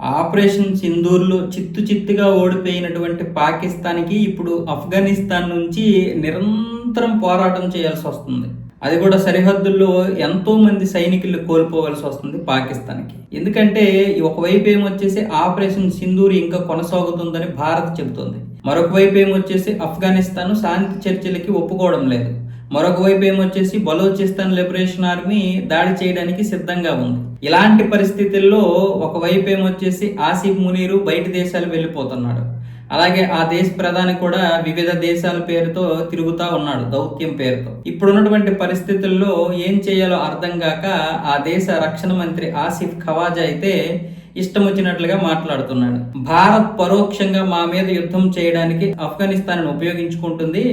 Operation సింధూర్లో చిత్తు చిత్తుగా ఓడిపోయినటువంటి పాకిస్తాన్కి ఇప్పుడు ఆఫ్ఘనిస్తాన్ నుంచి నిరంతరం పోరాటం చేయాల్సి వస్తుంది. అది కూడా సరిహద్దుల్లో ఎంతో మంది సైనికులు కోల్పోవలసి వస్తుంది పాకిస్తాన్కి. ఎందుకంటే ఒకవైపు ఏమొచ్చేసి ఆపరేషన్ సింధూర్ ఇంకా కొనసాగుతుందని భారత్ చెబుతుంది. మరొక వైపు ఏమొచ్చేసి ఆఫ్ఘనిస్తాన్ శాంతి చర్చలకి ఒప్పుకోవడం లేదు. మరొక వైపు ఏమొచ్చేసి బలోచిస్తాన్ లిబరేషన్ ఆర్మీ దాడి చేయడానికి సిద్ధంగా ఉంది. ఇలాంటి పరిస్థితుల్లో ఒకవైపు ఏమొచ్చేసి ఆసిఫ్ మునీరు బయట దేశాలు వెళ్ళిపోతున్నాడు. అలాగే ఆ దేశ ప్రధాని కూడా వివిధ దేశాల పేరుతో తిరుగుతా ఉన్నాడు దౌత్యం పేరుతో. ఇప్పుడున్నటువంటి పరిస్థితుల్లో ఏం చేయాలో అర్థం కాక ఆ దేశ రక్షణ మంత్రి ఆసిఫ్ ఖవాజా అయితే ఇష్టం వచ్చినట్లుగా మాట్లాడుతున్నాడు. భారత్ పరోక్షంగా మా మీద యుద్ధం చేయడానికి ఆఫ్ఘనిస్తాన్ ఉపయోగించుకుంటుంది.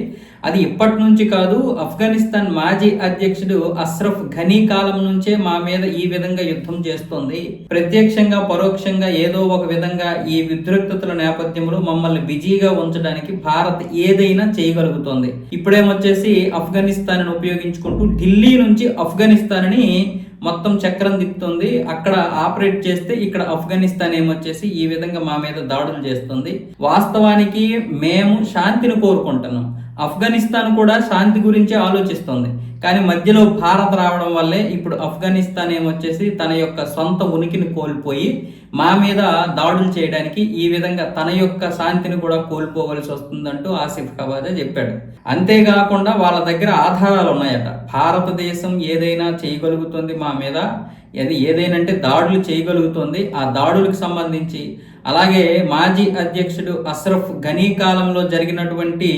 అది ఇప్పటి నుంచి కాదు ఆఫ్ఘనిస్తాన్ మాజీ అధ్యక్షుడు అస్రఫ్ ఘనీ కాలం నుంచే మా మీద ఈ విధంగా యుద్ధం చేస్తోంది. ప్రత్యక్షంగా పరోక్షంగా ఏదో ఒక విధంగా ఈ విద్రుక్తతల నేపథ్యంలో మమ్మల్ని బిజీగా ఉంచడానికి భారత్ ఏదైనా చేయగలుగుతోంది. ఇప్పుడేమొచ్చేసి ఆఫ్ఘనిస్తాన్ ఉపయోగించుకుంటూ ఢిల్లీ నుంచి ఆఫ్ఘనిస్తాన్ని మొత్తం చక్రం తిప్పుతుంది. అక్కడ ఆపరేట్ చేస్తే ఇక్కడ ఆఫ్ఘనిస్తాన్ ఏమొచ్చేసి ఈ విధంగా మా మీద దాడులు చేస్తుంది. వాస్తవానికి మేము శాంతిని కోరుకుంటున్నాం. ఆఫ్ఘనిస్తాన్ కూడా శాంతి గురించి ఆలోచిస్తుంది. కానీ మధ్యలో భారత్ రావడం వల్లే ఇప్పుడు ఆఫ్ఘనిస్తాన్ ఏమొచ్చేసి తన యొక్క సొంత ఉనికిని కోల్పోయి మా మీద దాడులు చేయడానికి ఈ విధంగా తన యొక్క శాంతిని కూడా కోల్పోవలసి వస్తుందంటూ ఆసిఫ్ ఖవాజా చెప్పాడు. అంతేకాకుండా వాళ్ళ దగ్గర ఆధారాలు ఉన్నాయట. భారతదేశం ఏదైనా చేయగలుగుతుంది మా మీద అది ఏదైనా అంటే దాడులు చేయగలుగుతుంది. ఆ దాడులకు సంబంధించి అలాగే మాజీ అధ్యక్షుడు అస్రఫ్ ఘనీ కాలంలో జరిగినటువంటి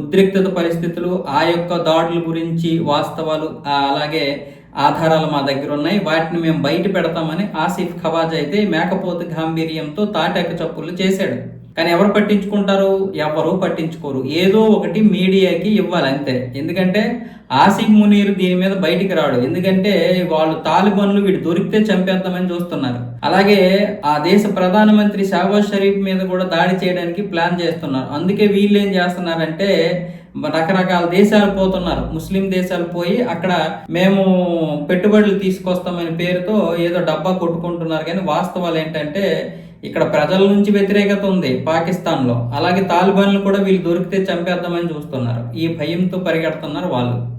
ఉద్రిక్తత పరిస్థితులు ఆ యొక్క దాడుల గురించి వాస్తవాలు అలాగే ఆధారాలు మా దగ్గర ఉన్నాయి. వాటిని మేము బయట పెడతామని ఆసిఫ్ ఖవాజ్ అయితే మేకపోతు గాంభీర్యంతో తాటాక చప్పులు చేశాడు. కానీ ఎవరు పట్టించుకుంటారు? ఎవరు పట్టించుకోరు. ఏదో ఒకటి మీడియాకి ఇవ్వాలి అంతే. ఎందుకంటే ఆసిఫ్ మునీర్ దీని మీద బయటికి రాడు. ఎందుకంటే వాళ్ళు తాలిబాన్లు వీడు దొరికితే చంపేద్దామని చూస్తున్నారు. అలాగే ఆ దేశ ప్రధానమంత్రి షాబాజ్ షరీఫ్ మీద కూడా దాడి చేయడానికి ప్లాన్ చేస్తున్నారు. అందుకే వీళ్ళు ఏం చేస్తున్నారంటే రకరకాల దేశాలు పోతున్నారు. ముస్లిం దేశాలు పోయి అక్కడ మేము పెట్టుబడులు తీసుకొస్తామని పేరుతో ఏదో డబ్బా కొట్టుకుంటున్నారు. కానీ వాస్తవాలు ఏంటంటే ఇక్కడ ప్రజల నుంచి వ్యతిరేకత ఉంది పాకిస్తాన్లో. అలాగే తాలిబాన్లు కూడా వీళ్ళు దొరికితే చంపేద్దామని చూస్తున్నారు. ఈ భయంతో పరిగెడుతున్నారు వాళ్ళు.